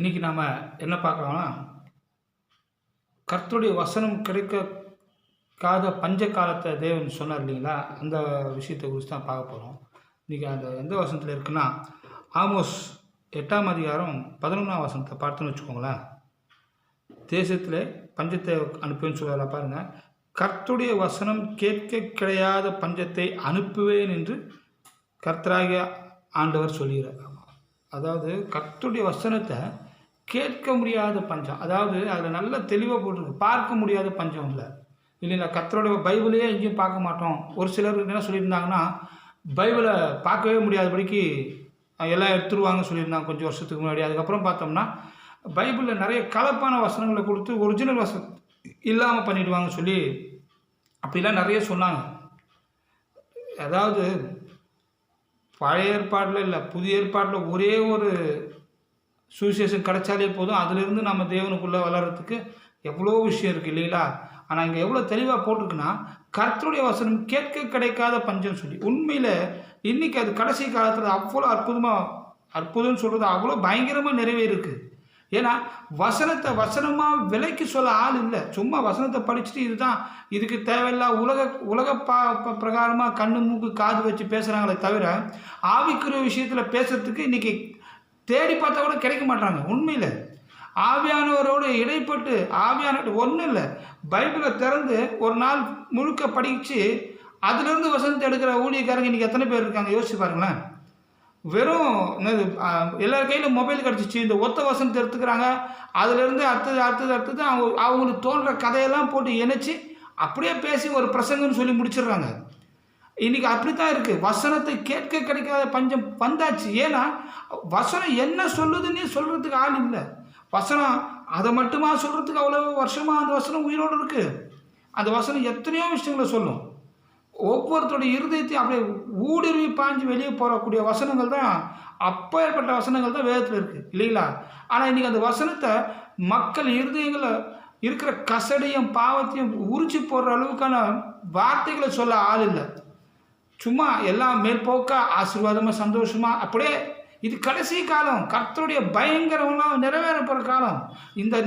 இன்றைக்கி நாம் என்ன பார்க்கலாம்னா கர்த்தருடைய வசனம் கிடைக்காத பஞ்ச காலத்தை தேவன் சொன்னார் இல்லைங்களா? அந்த விஷயத்தை குறித்து தான் பார்க்க போகிறோம் இன்றைக்கி அந்த எந்த வசனத்தில் இருக்குன்னா ஆமோஸ் எட்டாம் அதிகாரம் பதினொன்றாம் வசனத்தை பார்த்துன்னு வச்சுக்கோங்களேன். தேசத்தில் பஞ்சத்தை அனுப்புவேன்னு சொல்லல பாருங்கள் கர்த்துடைய வசனம் கேட்க கிடையாத பஞ்சத்தை அனுப்புவேன் என்று கர்த்தராகிய ஆண்டவர் சொல்கிறார் அதாவது கர்த்துடைய வசனத்தை கேட்க முடியாத பஞ்சம். அதாவது அதில் நல்ல தெளிவாக போட்டிருக்கு. பார்க்க முடியாத பஞ்சம் இல்லை. இல்லைங்களா? கத்தரோட பைபிளையே எங்கேயும் பார்க்க மாட்டோம். ஒரு சிலர் என்ன சொல்லியிருந்தாங்கன்னா பைபிளை பார்க்கவே முடியாதபடிக்கு எல்லாம் எடுத்துருவாங்க சொல்லியிருந்தாங்க கொஞ்சம் வருஷத்துக்கு முன்னாடி. அதுக்கப்புறம் பார்த்தோம்னா பைபிளில் நிறைய கலப்பான வசனங்களை கொடுத்து ஒரிஜினல் வசனம் இல்லாமல் பண்ணிடுவாங்க சொல்லி அப்படிலாம் நிறைய சொன்னாங்க. அதாவது பழைய ஏற்பாட்டில் இல்லை புதிய ஏற்பாட்டில் ஒரே ஒரு சுவிசேஷம் கிடைச்சாலே போதும். அதிலிருந்து நம்ம தேவனுக்குள்ளே வளர்கிறதுக்கு எவ்வளோ விஷயம் இருக்குது இல்லைங்களா? ஆனால் இங்கே எவ்வளோ தெளிவாக போட்டிருக்குன்னா கர்த்தருடைய வசனம் கேட்க கிடைக்காத பஞ்சம் சொல்லி. உண்மையில் இன்றைக்கி அது கடைசி காலத்தில் அவ்வளோ அற்புதமாக அற்புதம்னு சொல்கிறது அவ்வளோ பயங்கரமாக நிறைவேறிருக்கு ஏன்னா வசனத்தை வசனமாக விலைக்கு சொல்ல ஆள் இல்லை. சும்மா வசனத்தை படிச்சுட்டு இதுதான் இதுக்கு தேவையில்லா உலக உலக பா ப- பிரகாரமாக கண்ணு மூக்கு காது வச்சு பேசுகிறாங்களே தவிர ஆவிக்குரிய விஷயத்தில் பேசுகிறதுக்கு இன்றைக்கி தேடி பார்த்தா கூட கிடைக்க மாட்டாங்க உண்மையில். ஆவியானவரோடு இடைப்பட்டு ஆவியான ஒன்றும் இல்லை. பைபிளை திறந்து ஒரு நாள் முழுக்க படித்து அதுலேருந்து வசனத்தை எடுக்கிற ஊழியக்காரங்க இன்றைக்கி எத்தனை பேர் இருக்காங்க? யோசிச்சு பாருங்களேன். வெறும் எல்லார் கையிலும் மொபைல் கிடச்சிச்சு. இந்த ஒத்த வசனத்தை எடுத்துக்கிறாங்க. அதுலேருந்து அடுத்தது அடுத்தது அடுத்தது அவங்க அவங்களுக்கு தோன்ற கதையெல்லாம் போட்டு இணைச்சி அப்படியே பேசி ஒரு பிரசங்கம்னு சொல்லி முடிச்சிடுறாங்க. இன்னைக்கு அப்படித்தான் இருக்கு. வசனத்தை கேட்க கிடைக்காத பஞ்சம் வந்தாச்சு. ஏன்னா வசனம் என்ன சொல்லுதுன்னே சொல்றதுக்கு ஆள் இல்லை. வசனம் அதை மட்டுமா சொல்றதுக்கு அவ்வளோ வருஷமா அந்த வசனம் உயிரோடு இருக்கு? அந்த வசனம் எத்தனையோ விஷயங்களை சொல்லும். ஒவ்வொருத்தருடைய இருதயத்தையும் அப்படியே ஊடுருவி பாஞ்சு வெளியே போகக்கூடிய வசனங்கள் தான் அப்பேற்பட்ட வசனங்கள் தான் வேதத்தில் இருக்குது இல்லைங்களா? ஆனால் இன்றைக்கி அந்த வசனத்தை மக்கள் இருதயங்களை இருக்கிற கசடையும் பாவத்தையும் உரிச்சு போடுற அளவுக்கான வார்த்தைகளை சொல்ல ஆள் இல்லை. சும்மா எல்லாம் மேற்போக்காக ஆசீர்வாதமாக சந்தோஷமாக அப்படியே இது கடைசி காலம். கர்த்தருடைய பயங்கரம்லாம் நிறைவேற போகிற காலம். இந்த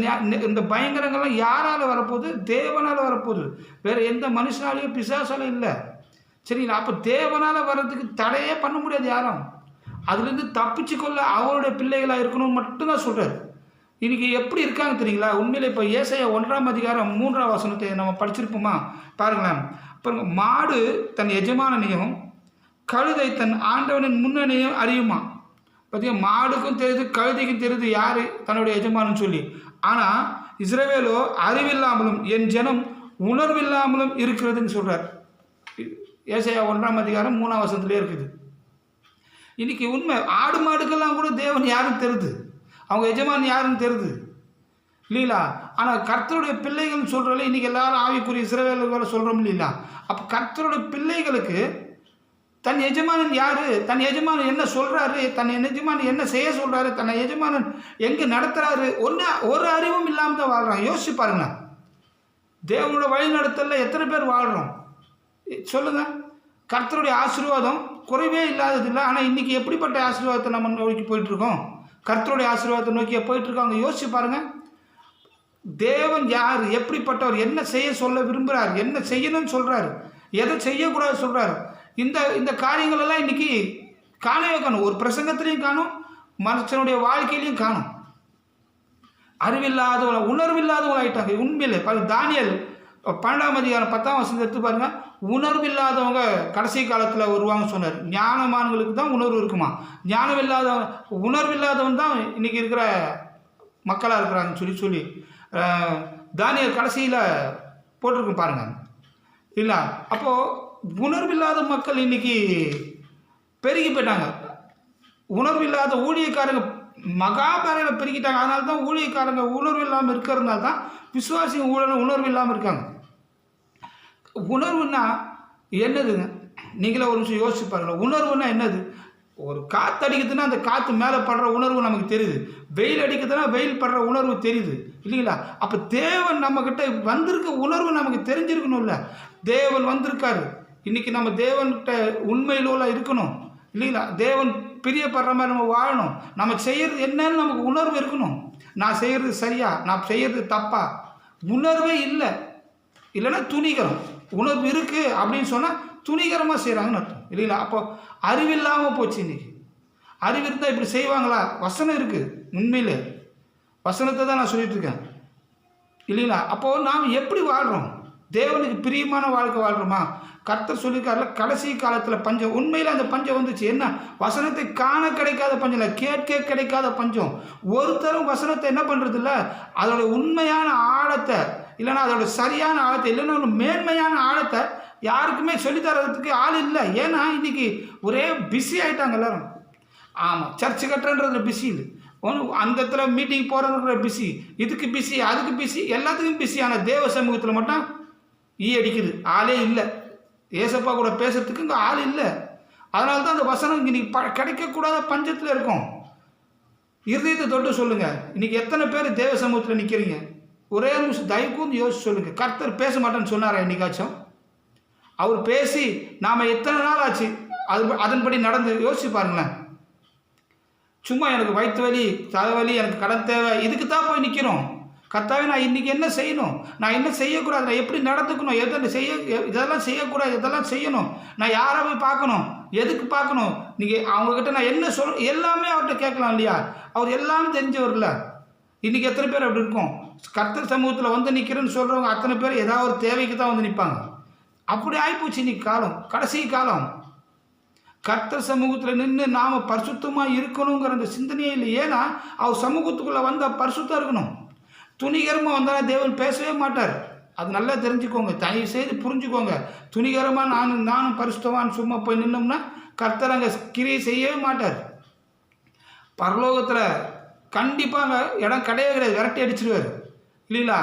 இந்த பயங்கரங்கள்லாம் யாரால் வரப்போகுது? தேவனால் வரப்போகுது. வேறு எந்த மனுஷனாலேயும் பிசாசாலும் இல்லை. சரிங்களா அப்போ தேவனால் வர்றதுக்கு தடையே பண்ண முடியாது யாரும். அதுலேருந்து தப்பிச்சு கொள்ள அவருடைய பிள்ளைகளாக இருக்கணும்னு மட்டும்தான் சொல்கிறார் இன்றைக்கி எப்படி இருக்காங்க தெரியுங்களா? உண்மையில் இப்போ ஏசைய ஒன்றாம் அதிகாரம் மூன்றாம் வசனத்தை நம்ம படிச்சிருப்போமா? பாருங்களேன். பாருங்க மாடு தன் எஜமானனையும் கழுதை தன் ஆண்டவனின் முன்னணியும் அறியுமா? பார்த்தீங்கன்னா மாடுக்கும் தெரியுது கழுதைக்கும் தெரியுது யார்? தன்னுடைய எஜமானன் சொல்லி. ஆனால் இஸ்ரவேலோ அறிவில்லாமலும் என் ஜனம் உணர்வில்லாமலும் இருக்கிறதுன்னு சொல்கிறார் ஏசையா ஒன்றாம் அதிகாரம் மூணாம் வருஷத்துலேயே இருக்குது. இன்னைக்கு உண்மை ஆடு மாடுக்கெல்லாம் கூட தேவன் யாருன்னு தெரியுது. அவங்க எஜமான் யாருன்னு தெரியுது. இல்லைங்களா ஆனால் கர்த்தருடைய பிள்ளைகள் சொல்கிறல இன்றைக்கி எல்லாரும் ஆவிக்குரிய சிறவேலர்களை சொல்கிறோம் இல்லைங்களா அப்போ கர்த்தருடைய பிள்ளைகளுக்கு தன் எஜமானன் யார்? தன் எஜமானன் என்ன சொல்கிறாரு தன் எஜமானன் என்ன செய்ய சொல்கிறாரு தன் எஜமானன் எங்கே நடத்துகிறாரு ஒன்று ஒரு அறிவும் இல்லாமல் தான் வாழ்கிறான் யோசிச்சு பாருங்க. தேவனோட வழிநடத்தலில் எத்தனை பேர் வாழ்கிறோம் சொல்லுங்கள் கர்த்தருடைய ஆசீர்வாதம் குறைவே இல்லாதது இல்லை ஆனால் இன்றைக்கி எப்படிப்பட்ட ஆசீர்வாதத்தை நம்ம நோக்கி போயிட்டுருக்கோம் கர்த்தருடைய ஆசீர்வாதத்தை நோக்கி போயிட்டுருக்காங்க யோசிச்சு பாருங்கள் தேவன் யார்? எப்படிப்பட்டவர்? என்ன செய்ய சொல்ல விரும்புகிறார் என்ன செய்யணும்னு சொல்கிறாரு எதை செய்யக்கூடாது சொல்கிறாரு இந்த இந்த காரியங்களெல்லாம் இன்றைக்கி இன்னைக்கு காணவே காணும். ஒரு பிரசங்கத்திலையும் காணும் மனுஷனுடைய வாழ்க்கையிலையும் காணும். அறிவில்லாதவங்க உணர்வில்லாதவங்களாயிட்டாங்க உண்மையிலே பல தானியல் பன்னெண்டாம் அதிகாரம் பத்தாம் வசனத்தை எடுத்து பாருங்க. உணர்வில்லாதவங்க கடைசி காலத்தில் வருவாங்க சொன்னார். ஞானமானவங்களுக்கு தான் உணர்வு இருக்குமா? ஞானம் இல்லாதவன் உணர்வில்லாதவன் தான் இன்னைக்கு இருக்கிற மக்களாக இருக்கிறாங்கன்னு சொல்லி சொல்லி. தானியர் கடைசியில் போட்டிருக்கும் பாருங்க. இல்லை அப்போது உணர்வில்லாத மக்கள் இன்னைக்கு பெருகி போயிட்டாங்க. உணர்வில்லாத ஊழியக்காரங்க மகாபாரத பெருகிட்டாங்க அதனால தான் ஊழியக்காரங்க உணர்வு இல்லாமல் இருக்கிறதுனால தான் விசுவாசி ஊழல் உணர்வு இல்லாமல் இருக்காங்க. உணர்வுன்னா என்னதுங்க நீங்களே ஒரு நிமிஷம் யோசிச்சு பாருங்கள் உணர்வுன்னா என்னது? ஒரு காற்று அடிக்குதுன்னா அந்த காற்று மேலே படுற உணர்வு நமக்கு தெரியுது. வெயில் அடிக்குதுன்னா வெயில் படுற உணர்வு தெரியுது. இல்லைங்களா? அப்போ தேவன் நம்மக்கிட்ட வந்திருக்க உணர்வு நமக்கு தெரிஞ்சிருக்கணும்ல. தேவன் வந்திருக்காரு. இன்றைக்கி நம்ம தேவன்கிட்ட உண்மையிலோல இருக்கணும். இல்லைங்களா? தேவன் பிரியப்படுற மாதிரி நம்ம வாழணும். நம்ம செய்கிறது என்னன்னு நமக்கு உணர்வு இருக்கணும். நான் செய்கிறது சரியா? நான் செய்கிறது தப்பா? உணர்வே இல்லை. இல்லைன்னா துணிகரம். உணர்வு இருக்குது அப்படின்னு சொன்னால் துணிகரமாக செய்கிறாங்கன்னு அர்த்தம். இல்லைங்களா? அப்போ அறிவில்லாமல் போச்சு இன்றைக்கி அறிவு இருந்தால் இப்படி செய்வாங்களா? வசனம் இருக்குது உண்மையில். வசனத்தை தான் நான் சொல்லிகிட்டு இருக்கேன் இல்லைங்களா? அப்போது நாம் எப்படி வாழ்கிறோம் தேவனுக்கு பிரியமான வாழ்க்கை வாழ்கிறோமா கர்த்தர் சொல்லியிருக்காருல கடைசி காலத்தில் பஞ்சம் உண்மையில் அந்த பஞ்சம் வந்துச்சு. என்ன? வசனத்தை காண கிடைக்காத பஞ்சம் இல்லை கேட்க கிடைக்காத பஞ்சம். ஒருத்தரும் வசனத்தை என்ன பண்ணுறது இல்லை அதோட உண்மையான ஆழத்தை இல்லைன்னா அதோட சரியான ஆழத்தை இல்லைன்னா ஒரு மேன்மையான ஆழத்தை யாருக்குமே சொல்லித்தரதுக்கு ஆள் இல்லை. ஏன்னா இன்றைக்கி ஒரே பிஸி ஆகிட்டாங்க எல்லாரும். ஆமாம் சர்ச்சு கட்டுறன்றது பிஸி இல்லை அந்த இடத்துல மீட்டிங் போகிறதுன்ற பிஸி இதுக்கு பிஸி அதுக்கு பிஸி எல்லாத்துக்கும் பிஸி ஆனால் தேவ சமூகத்தில் மட்டும் ஈ அடிக்குது. ஆளே இல்லை. ஏசப்பா கூட பேசுறதுக்கு இங்கே ஆள் இல்லை. அதனால தான் அந்த வசனம் இன்னைக்கு ப கிடைக்கக்கூடாத பஞ்சத்தில் இருக்கும். இருதயத்தை தொட்டு சொல்லுங்கள் இன்றைக்கி எத்தனை பேர் தேவ சமூகத்தில் நிற்கிறீங்க ஒரே நிமிஷம் தயவுக்கும் யோசிச்சு சொல்லுங்கள் கர்த்தர் பேச மாட்டேன்னு சொன்னாரா என்னைக்காச்சும்? அவர் பேசி நாம் எத்தனை நாள் ஆச்சு? அது அதன்படி நடந்து யோசிச்சு பாருங்களேன். சும்மா எனக்கு வயிற்று வலி தலைவலி எனக்கு கடன் தேவை இதுக்கு தான் போய் நிற்கிறோம் கத்தாவே நான் இன்றைக்கி என்ன செய்யணும்? நான் என்ன செய்யக்கூடாது? நான் எப்படி நடந்துக்கணும்? எதை செய்ய இதெல்லாம் செய்யக்கூடாது இதெல்லாம் செய்யணும். நான் யாரை போய் பார்க்கணும்? எதுக்கு பார்க்கணும்? நீங்கள் அவங்கக்கிட்ட நான் என்ன சொல் எல்லாமே அவர்கிட்ட கேட்கலாம் இல்லையா? அவர் எல்லாம் தெரிஞ்சவர்ல. இன்றைக்கி எத்தனை பேர் அப்படி இருக்கும்? கர்த்தர் சமூகத்தில் வந்து நிற்கிறேன்னு சொல்கிறவங்க அத்தனை பேர் ஏதாவது ஒரு தேவைக்கு தான் வந்து நிற்பாங்க அப்படி ஆகிப்போச்சு இன்னைக்கு காலம் கடைசி காலம். கர்த்தர் சமூகத்தில் நின்று நாம் பரிசுத்தமாக இருக்கணுங்கிற அந்த சிந்தனையே இல்லை. ஏன்னா அவர் சமூகத்துக்குள்ளே வந்தால் பரிசுத்தம் இருக்கணும். துணிகரமாக வந்தால் தேவன் பேசவே மாட்டார். அது நல்லா தெரிஞ்சுக்கோங்க. தயவு செய்து புரிஞ்சுக்கோங்க. துணிகரமாக நானும் நானும் பரிசுத்தமான்னு சும்மா போய் நின்னோம்னா கர்த்தர் அங்கே கிரியை செய்யவே மாட்டார். பரலோகத்தில் கண்டிப்பாக இடம் கிடையவே கிடையாது. விரட்டி அடிச்சிருவார். இல்லைங்களா?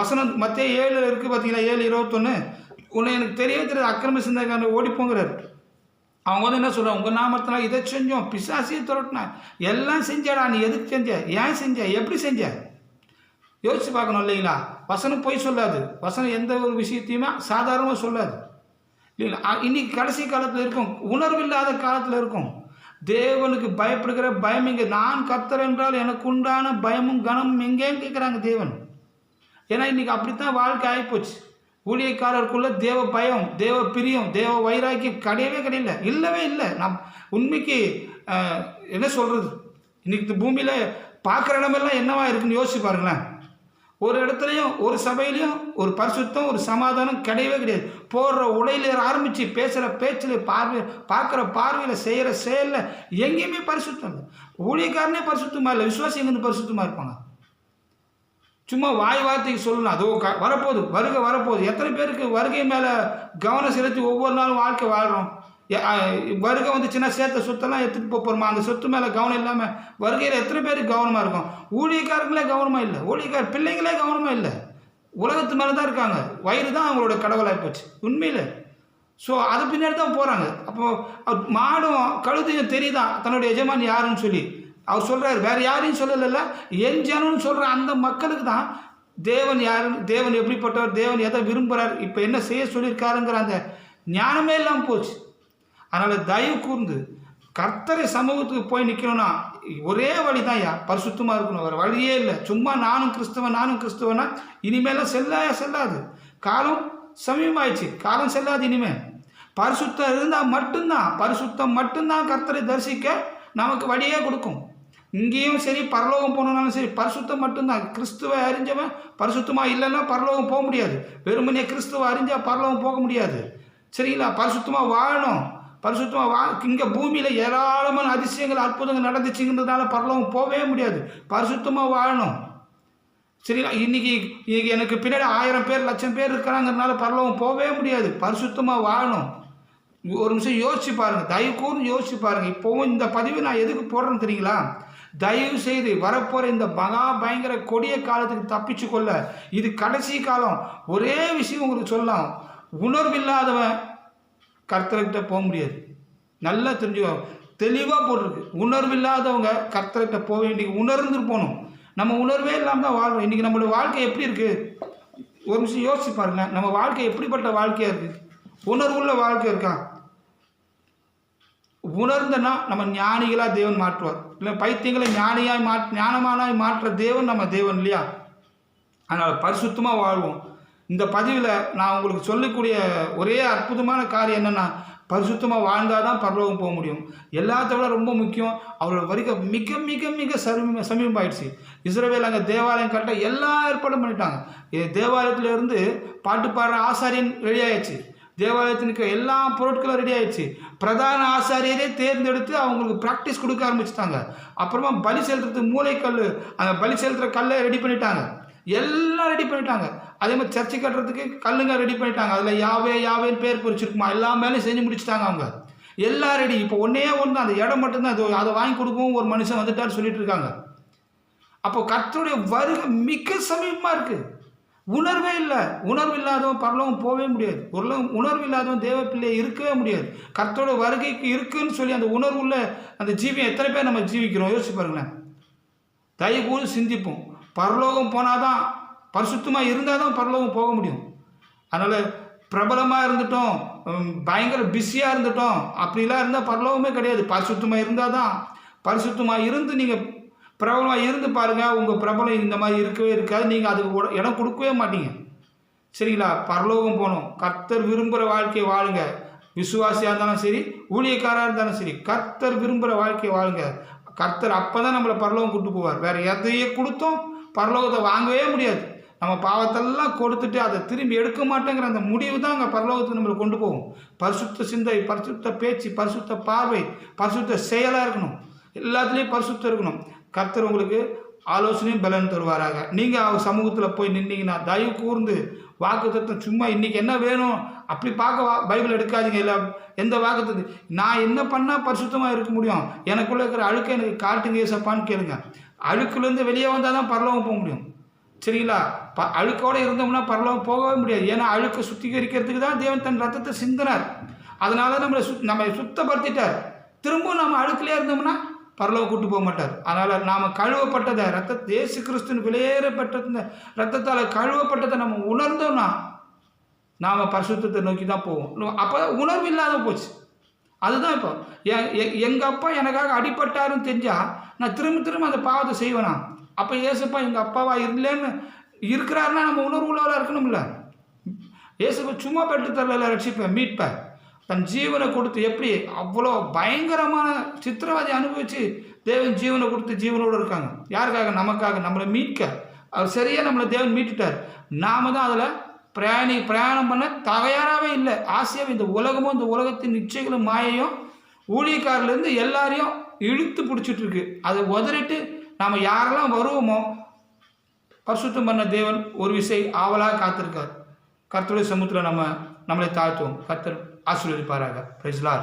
வசனம் மத்திய ஏழு இருக்குது பார்த்தீங்களா ஏழு இருபத்தொன்று உன்னை எனக்கு தெரியவே தெரியாது. அக்கிரம சிந்தனை ஓடிப்போங்கிறார் அவங்க வந்து என்ன சொல்கிறாங்க உங்கள் நாமத்தில் இதை செஞ்சோம். பிசாசியை துரட்டினா எல்லாம் செஞ்சடா நீ எதுக்கு செஞ்ச? ஏன் செஞ்ச? எப்படி செஞ்ச? யோசிச்சு பார்க்கணும் இல்லைங்களா? வசனம் போய் சொல்லாது. வசனம் எந்த ஒரு விஷயத்தையுமே சாதாரணமாக சொல்லாது. இல்லைங்களா? இன்றைக்கி இன்னைக்கு கடைசி காலத்தில் இருக்கும். உணர்வில்லாத காலத்தில் இருக்கும். தேவனுக்கு பயப்படுகிற பயம் எங்கே நான் கத்தர் என்றால் எனக்கு உண்டான பயமும் கனமும் எங்கேன்னு கேட்குறாங்க தேவன். ஏன்னா இன்றைக்கி அப்படித்தான் வாழ்க்கை ஆகிப்போச்சு ஊழியக்காரருக்குள்ள தேவ பயம் தேவ பிரியம் தேவ வைராக்கியம் கிடையவே கிடையல. இல்லவே இல்லை. நான் உண்மைக்கு என்ன சொல்கிறது இன்னைக்கு இந்த பூமியில் பார்க்குற இடமெல்லாம் என்னவா இருக்குன்னு யோசிச்சு பாருங்களேன். ஒரு இடத்துலையும் ஒரு சபையிலையும் ஒரு பரிசுத்தம் ஒரு சமாதானம் கிடையவே கிடையாது. போடுற உடையில ஆரம்பித்து பேசுகிற பேச்சில் பார்வை பார்க்குற பார்வையில் செய்கிற செயலில் எங்கேயுமே பரிசுத்தம் இல்லை. ஊழியக்காரனே பரிசுத்தமாக இல்லை? விசுவாசி எங்கேருந்து பரிசுத்தமாக இருப்பாங்க. சும்மா வாய் வார்த்தைக்கு சொல்லலாம் அதோ க வரப்போகுது. வருகை வரப்போகுது. எத்தனை பேருக்கு வருகை மேலே கவனம் செலுத்தி ஒவ்வொரு நாளும் வாழ்க்கை வாழ்கிறோம் வருகை வந்து வருகை வந்துச்சுன்னா சேர்த்த சொத்தெல்லாம் எடுத்துகிட்டு போகிறோமா அந்த சொத்து மேலே கவனம் இல்லாமல் வருகையில் எத்தனை பேருக்கு கவனமாக இருக்கும்? ஊழியக்காரங்களே கவனமாக இல்லை. ஊழியக்கார பிள்ளைங்களே கவனமாக இல்லை. உலகத்து மேலே தான் இருக்காங்க. வயிறு தான் அவங்களோட கடவுளாகி போச்சு. உண்மையில். ஸோ அது பின்னாடி தான் போகிறாங்க அப்போது மாடும் கழுதையும் தெரியுதா? தன்னுடைய எஜமான் யாருன்னு சொல்லி? அவர் சொல்கிறார் வேறு யாரையும் சொல்லலைல்ல. என் ஜனம்னு சொல்கிற அந்த மக்களுக்கு தான் தேவன் யாருன்னு தேவன் எப்படிப்பட்டவர் தேவன் எதை விரும்புகிறார் இப்போ என்ன செய்ய சொல்லியிருக்காருங்கிற அந்த ஞானமே இல்லாமல் போச்சு. அதனால் தயவு கூர்ந்து கர்த்தரை சமூகத்துக்கு போய் நிற்கணும்னா ஒரே வழி தான் யா பரிசுத்தமாக இருக்கணும். வேறு வழியே இல்லை. சும்மா நானும் கிறிஸ்தவன் நானும் கிறிஸ்தவனா இனிமேலாம் செல்ல செல்லாது. காலம் சமயமாயிடுச்சு காலம் செல்லாது இனிமேல் பரிசுத்தம் இருந்தால் மட்டும்தான் பரிசுத்தம் மட்டும்தான் கர்த்தரை தரிசிக்க நமக்கு வழியே கொடுக்கும். இங்கேயும் சரி பரலோகம் போகணுன்னாலும் சரி பரிசுத்தம் மட்டும்தான். கிறிஸ்துவை அறிஞ்சவன் பரிசுத்தமாக இல்லைன்னா பரலோகம் போக முடியாது. வெறுமனே கிறிஸ்துவை அறிஞ்சால் பரலோகம் போக முடியாது. சரிங்களா? பரிசுத்தமாக வாழணும். பரிசுத்தமாக வா இங்கே பூமியில் ஏராளமான அதிசயங்கள் அற்புதங்கள் நடந்துச்சுங்கிறதுனால பரலோகம் போகவே முடியாது. பரிசுத்தமாக வாழணும். சரிங்களா? இன்னைக்கு இன்னைக்கு எனக்கு பின்னாடி ஆயிரம் பேர் லட்சம் பேர் இருக்கிறாங்கிறதுனால பரலோகம் போகவே முடியாது. பரிசுத்தமாக வாழணும். ஒரு நிமிஷம் யோசிச்சு பாருங்கள் தயவு கூர்ந்து யோசிச்சு பாருங்க. இப்போவும் இந்த பதிவு நான் எதுக்கு போடுறேன்னு தெரியுங்களா? தயவு செய்து வரப்போகிற இந்த மகா பயங்கர கொடிய காலத்துக்கு தப்பிச்சு கொள்ள. இது கடைசி காலம். ஒரே விஷயம் உங்களுக்கு சொல்லலாம். உணர்வில்லாதவன் கர்த்தர்கிட்ட போக முடியாது. நல்லா தெரிஞ்சுக்கோ. தெளிவாக போட்டிருக்கு. உணர்வில்லாதவங்க கர்த்தர்கிட்ட போக வேண்டிய உணர்ந்து போகணும். நம்ம உணர்வே இல்லாமல் தான் வாழ்றோம். இன்றைக்கி நம்மளோட வாழ்க்கை எப்படி இருக்குது ஒரு நிமிஷம் யோசிச்சு பாருங்கள் நம்ம வாழ்க்கை எப்படிப்பட்ட வாழ்க்கையாக இருக்குது உணர்வுள்ள வாழ்க்கை இருக்கா? உணர்ந்தனா நம்ம ஞானிகளாக தேவன் மாற்றுவார். இல்லை பைத்தியங்களை ஞானியாய் மா ஞானமானாய் மாற்ற தேவன் நம்ம தேவன் இல்லையா? அதனால் பரிசுத்தமாக வாழ்வோம். இந்த பதிவில் நான் உங்களுக்கு சொல்லக்கூடிய ஒரே அற்புதமான காரியம் என்னென்னா பரிசுத்தமாக வாழ்ந்தால் தான் பரலோகம் போக முடியும். எல்லாத்த விட ரொம்ப முக்கியம் அவரோட வரிகை மிக மிக மிக சமீப சமீபமாயிடுச்சு. இஸ்ரவேல் அங்கே தேவாலயம் கட்ட எல்லா ஏற்பாடும் பண்ணிட்டாங்க. தேவாலயத்தில் இருந்து பாட்டு பாடுற ஆசாரியன் வெளியாயிடுச்சு தேவாலயத்தினுக்கு எல்லா பொருட்களும் ரெடி ஆயிடுச்சு. பிரதான ஆசாரியரே தேர்ந்தெடுத்து அவங்களுக்கு ப்ராக்டிஸ் கொடுக்க ஆரம்பிச்சிட்டாங்க. அப்புறமா பலி செலுத்துறதுக்கு மூளைக்கல் அந்த பலி செலுத்துகிற கல்லை ரெடி பண்ணிட்டாங்க. எல்லாம் ரெடி பண்ணிட்டாங்க. அதே மாதிரி சர்ச்சை கட்டுறதுக்கு கல்லுங்க ரெடி பண்ணிட்டாங்க. அதில் யாவே யாவேன்னு பேர் பொறிச்சிருக்குமா? எல்லா மேலேயும் செஞ்சு முடிச்சிட்டாங்க அவங்க. எல்லாம் ரெடி இப்போ ஒன்றே ஒன்று அந்த இடம் மட்டும்தான். அது அதை வாங்கி கொடுக்கவும் ஒரு மனுஷன் வந்துட்டான்னு சொல்லிட்டு இருக்காங்க. அப்போ கர்த்தருடைய வருகை மிக சமீபமாக இருக்குது உணர்வே இல்லை. உணர்வு இல்லாதவன் பரலோகம் போகவே முடியாது. ஒரு உணர்வு இல்லாதவன் தேவ பிள்ளையை இருக்கவே முடியாது. கர்த்தோட வருகைக்கு இருக்குன்னு சொல்லி அந்த உணர்வுள்ள அந்த ஜீவியம் எத்தனை பேர் நம்ம ஜீவிக்கிறோம்? யோசிச்சு பாருங்களேன். தயவு சிந்திப்போம். பரலோகம் போனால் தான் பரிசுத்தமாக இருந்தால் தான் பரலோகம் போக முடியும். அதனால் பிரபலமாக இருந்துட்டோம் பயங்கர பிஸியாக இருந்துட்டோம் அப்படிலாம் இருந்தால் பரலோகமே கிடையாது. பரிசுத்தமாக இருந்தால் தான் பரிசுத்தமாக இருந்து நீங்கள் பிரபலமாக இருந்து பாருங்கள் உங்கள் பிரபலம் இந்த மாதிரி இருக்கவே இருக்காது. நீங்கள் அதுக்கு இடம் கொடுக்கவே மாட்டீங்க. சரிங்களா? பரலோகம் போகணும். கர்த்தர் விரும்புகிற வாழ்க்கையை வாழுங்க. விசுவாசியாக இருந்தாலும் சரி ஊழியக்காராக இருந்தாலும் சரி கர்த்தர் விரும்புகிற வாழ்க்கையை வாழுங்க. கர்த்தர் அப்போ தான் நம்மளை பரலோகம் கூட்டு போவார். வேறு எதையே கொடுத்தோம் பரலோகத்தை வாங்கவே முடியாது. நம்ம பாவத்தெல்லாம் கொடுத்துட்டு அதை திரும்பி எடுக்க மாட்டேங்கிற அந்த முடிவு தான் அங்கே பரலோகத்துக்கு நம்மளை கொண்டு போகும். பரிசுத்த சிந்தை பரிசுத்த பேச்சு பரிசுத்த பார்வை பரிசுத்த செயலாக இருக்கணும். எல்லாத்துலேயும் பரிசுத்தம் இருக்கணும். கர்த்தர் உங்களுக்கு ஆலோசனையும் பலன் தருவாராக. நீங்கள் அவர் சமூகத்தில் போய் நின்னீங்கன்னா தயவு கூர்ந்து வாக்கு சும்மா இன்றைக்கி என்ன வேணும்? அப்படி பார்க்க வா பைபிள் எடுக்காதீங்க இல்லை எந்த வாக்கு நான் என்ன பண்ணால் பரிசுத்தமாக இருக்க முடியும்? எனக்குள்ளே இருக்கிற அழுக்கை எனக்கு காட்டுங்க ஏசப்பான்னு கேளுங்க. அழுக்குலேருந்து வெளியே வந்தால் தான் பரலோகம் போக முடியும். சரிங்களா? ப அழுக்கோடு இருந்தோம்னா பரலோகம் போகவே முடியாது. ஏன்னா அழுக்கை சுத்திகரிக்கிறதுக்கு தான் தேவன் தன் ரத்தத்தை சிந்தினார். அதனால நம்மளை சு நம்ம சுத்தப்படுத்திட்டார். திரும்பவும் நம்ம அழுக்கிலே இருந்தோம்னா பரலோக கூட்டு போக மாட்டார். அதனால் நாம் கழுவப்பட்டதை ரத்த தேசு கிறிஸ்துவின் விலையேறப்பட்ட ரத்தத்தால் கழுவப்பட்டதை நம்ம உணர்ந்தோம்னா நாம் பரிசுத்தத்தை நோக்கி தான் போவோம். அப்போ உணர்வு இல்லாத போச்சு. அதுதான் இப்போ எங்கள் அப்பா எனக்காக அடிபட்டாருன்னு தெரிஞ்சால் நான் திரும்ப திரும்ப அந்த பாவத்தை செய்வேனா? அப்போ ஏசப்பா எங்கள் அப்பாவா இல்லைன்னு இருக்கிறாருன்னா நம்ம உணர்வு உள்ளவராக இருக்கணும்ல. ஏசப்பா சும்மா பெற்று தரல ரட்சிப்பேன் மீட்பேன். தன் ஜீவனை கொடுத்து எப்படி அவ்வளோ பயங்கரமான சித்திரவதை அனுபவித்து தேவன் ஜீவனை கொடுத்து ஜீவனோடு இருக்காங்க. யாருக்காக? நமக்காக. நம்மளை மீட்க. அவர் சரியாக நம்மளை தேவன் மீட்டுட்டார். நாம தான் அதில் பிரயாணி பிரயாணம் பண்ண தகையாராகவே இல்லை. ஆசையாக இந்த உலகமும் இந்த உலகத்தின் நிச்சயங்களும் மாயையும் ஊழியக்காரிலேருந்து எல்லாரையும் இழுத்து பிடிச்சிட்டு இருக்கு. அதை உதறிட்டு நாம் யாரெல்லாம் வருவோமோ பரிசுத்தம் பண்ண தேவன் ஒரு விசை ஆவலாக காத்திருக்கார். கர்த்தருடைய சமூகத்தில் நம்ம நம்மளை தாழ்த்துவோம். கத்தர் ஆசீர்வதிப்பாராக. பிரைஸ்லார்